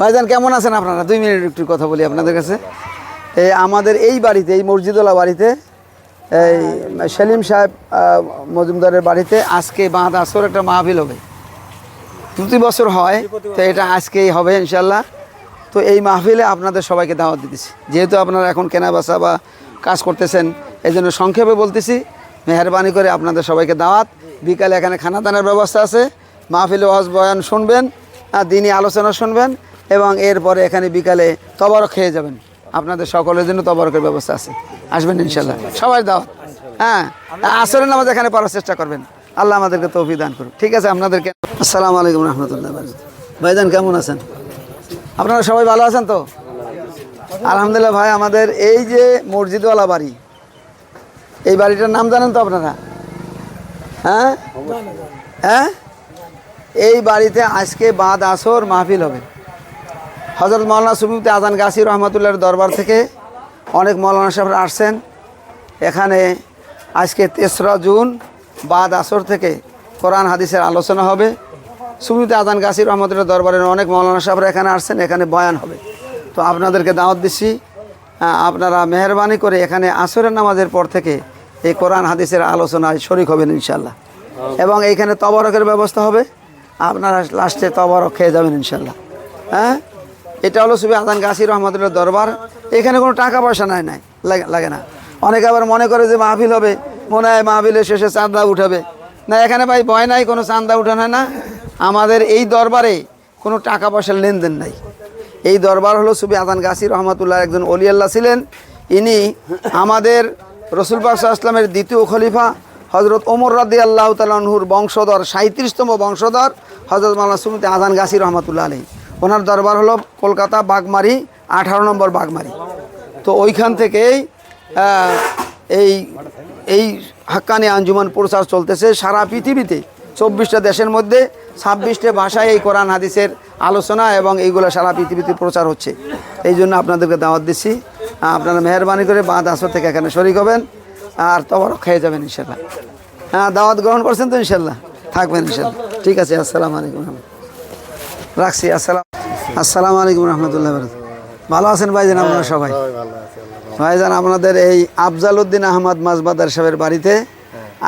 ভাইজান, কেমন আছেন আপনারা? দুই মিনিট একটু কথা বলি আপনাদের কাছে। এই আমাদের এই বাড়িতে, এই মসজিদওয়ালা বাড়িতে, এই সেলিম সাহেব মজুমদারের বাড়িতে আজকে বাঁধ আসর একটা মাহফিল হবে। প্রতি বছর হয়, তো এটা আজকেই হবে ইনশাল্লাহ তো এই মাহফিলে আপনাদের সবাইকে দাওয়াত দিতেছি। যেহেতু আপনারা এখন কেনা বেচা বা কাজ করতেছেন এই জন্য সংক্ষেপে বলতেছি, মেহরবানি করে আপনাদের সবাইকে দাওয়াত। বিকালে এখানে খানা দানার ব্যবস্থা আছে। মাহফিলে ওয়াজ বয়ান শুনবেন। দিনই আলোচনা শুনবেন এবং এরপরে এখানে বিকালে তবরক খেয়ে যাবেন। আপনাদের সকলের জন্য তবরকের ব্যবস্থা আছে। আসবেন ইনশাল্লাহ সবাই দাওয়াত হ্যাঁ আসরের নামাজ এখানে পড়ার চেষ্টা করবেন। আল্লাহ আমাদেরকে তৌফি দান করুন ঠিক আছে, আপনাদেরকে আসসালামু আলাইকুম রহমতুল্লাহ ভাইজান, কেমন আছেন? আপনারা সবাই ভালো আছেন তো? আলহামদুলিল্লাহ ভাই, আমাদের এই যে মসজিদওয়ালা বাড়ি, এই বাড়িটার নাম জানেন তো আপনারা? হ্যাঁ? হ্যাঁ? এই বাড়িতে আজকে বাদ আসর মাহফিল হবে। হজরত মৌলানা সুবিতে আজান গাছি রহমতুল্লাহর দরবার থেকে অনেক মৌলানা সাহেবরা আসছেন। এখানে আজকে তেসরা জুন বাদ আসর থেকে কোরআন হাদিসের আলোচনা হবে। সুবিতে আজান গাছি রহমতুল্লাহ দরবারের অনেক মৌলানা সাহেবরা এখানে আসছেন, এখানে বয়ান হবে। তো আপনাদেরকে দাওয়াত দিচ্ছি আপনারা মেহরবানি করে এখানে আসরের নামাজের পর থেকে এই কোরআন হাদিসের আলোচনায় শরিক হবেন ইনশাল্লাহ এবং এইখানে তবরকের ব্যবস্থা হবে। আপনারা লাস্টে তবরক খেয়ে যাবেন ইনশাল্লাহ। হ্যাঁ? এটা হলো সুবি আদান গাছি রহমতুল্লাহ দরবার। এখানে কোনো টাকা পয়সা নাই নাই, লাগে- না। অনেকে আবার মনে করে যে মাহফিল হবে, মনে হয় মাহফিলের শেষে চাঁদা উঠাবে। না, এখানে ভাই ভয় নাই, কোনো চাঁদা উঠানো না। আমাদের এই দরবারে কোনো টাকা পয়সার লেনদেন নাই। এই দরবার হলো সুবি আদান গাছি রহমতুল্লাহ একজন অলিয়াল্লাহ ছিলেন। ইনি আমাদের রসুল আসলামের দ্বিতীয় খলিফা। হজরত ওমর রাদি আল্লাহ তালহুর বংশধর সাঁত্রিশতম বংশধর হজরত মাল্লা সুমিতে আজান গাছি রহমতুল্লাহ আলী ওনার দরবার হলো কলকাতা বাগমারি, আঠারো নম্বর বাগমারি। তো ওইখান থেকেই এই এই হাক্কানি আঞ্জুমান প্রচার চলতেছে সারা পৃথিবীতে। চব্বিশটা দেশের মধ্যে ছাব্বিশটা ভাষায় এই কোরআন হাদিসের আলোচনা এবং এইগুলো সারা পৃথিবীতে প্রচার হচ্ছে। এই জন্য আপনাদেরকে দাওয়াত দিচ্ছি। আপনারা মেহরবানি করে বাঁধ আসর থেকে এখানে শরিক হবেন। আর তবরক খেয়ে যাবেন ইনশাল্লাহ। হ্যাঁ দাওয়াত গ্রহণ করছেন তো ইনশাল্লাহ। থাকবেন ইনশাল্লাহ। ঠিক আছে আসসালামু আলাইকুম রাখছি আসসালাম আসসালামু আলাইকুম রহমতুল্লাহ ভালো আছেন ভাইজান আপনারা সবাই? ভাইজান আপনাদের এই আফজাল উদ্দিন আহমদ মাজবাদার সাহেবের বাড়িতে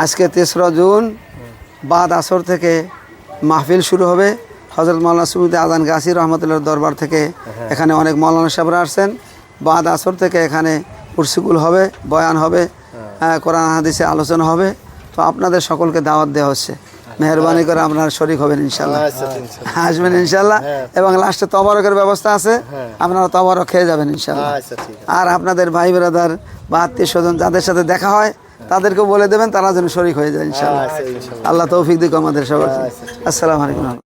আজকে তেসরা জুন বাদ আসর থেকে মাহফিল শুরু হবে। হজরত মৌলানা সুমিদ আদান গাছি রহমতুল্লাহ দরবার থেকে এখানে অনেক মৌলানা সাহেবরা আসছেন। বাদ আসর থেকে এখানে কুরসিকুল হবে বয়ান হবে। কোরআন হাদিসে আলোচনা হবে। তো আপনাদের সকলকে দাওয়াত দেওয়া হচ্ছে। মেহরবানি করে আপনার শরিক হবেন ইনশাল্লাহ আসবেন ইনশাল্লাহ এবং লাস্টে তবরকের ব্যবস্থা আছে। আপনারা তবরক খেয়ে যাবেন ইনশাল্লাহ আচ্ছা আর আপনাদের ভাই ব্রাদার বা আত্মীয় স্বজন যাদের সাথে দেখা হয় তাদেরকে বলে দেবেন তারা যেন শরিক হয়ে যায় ইনশাল্লাহ আচ্ছা আল্লাহ তৌফিক দিক আমাদের সবাই আসসালামু আলাইকুম।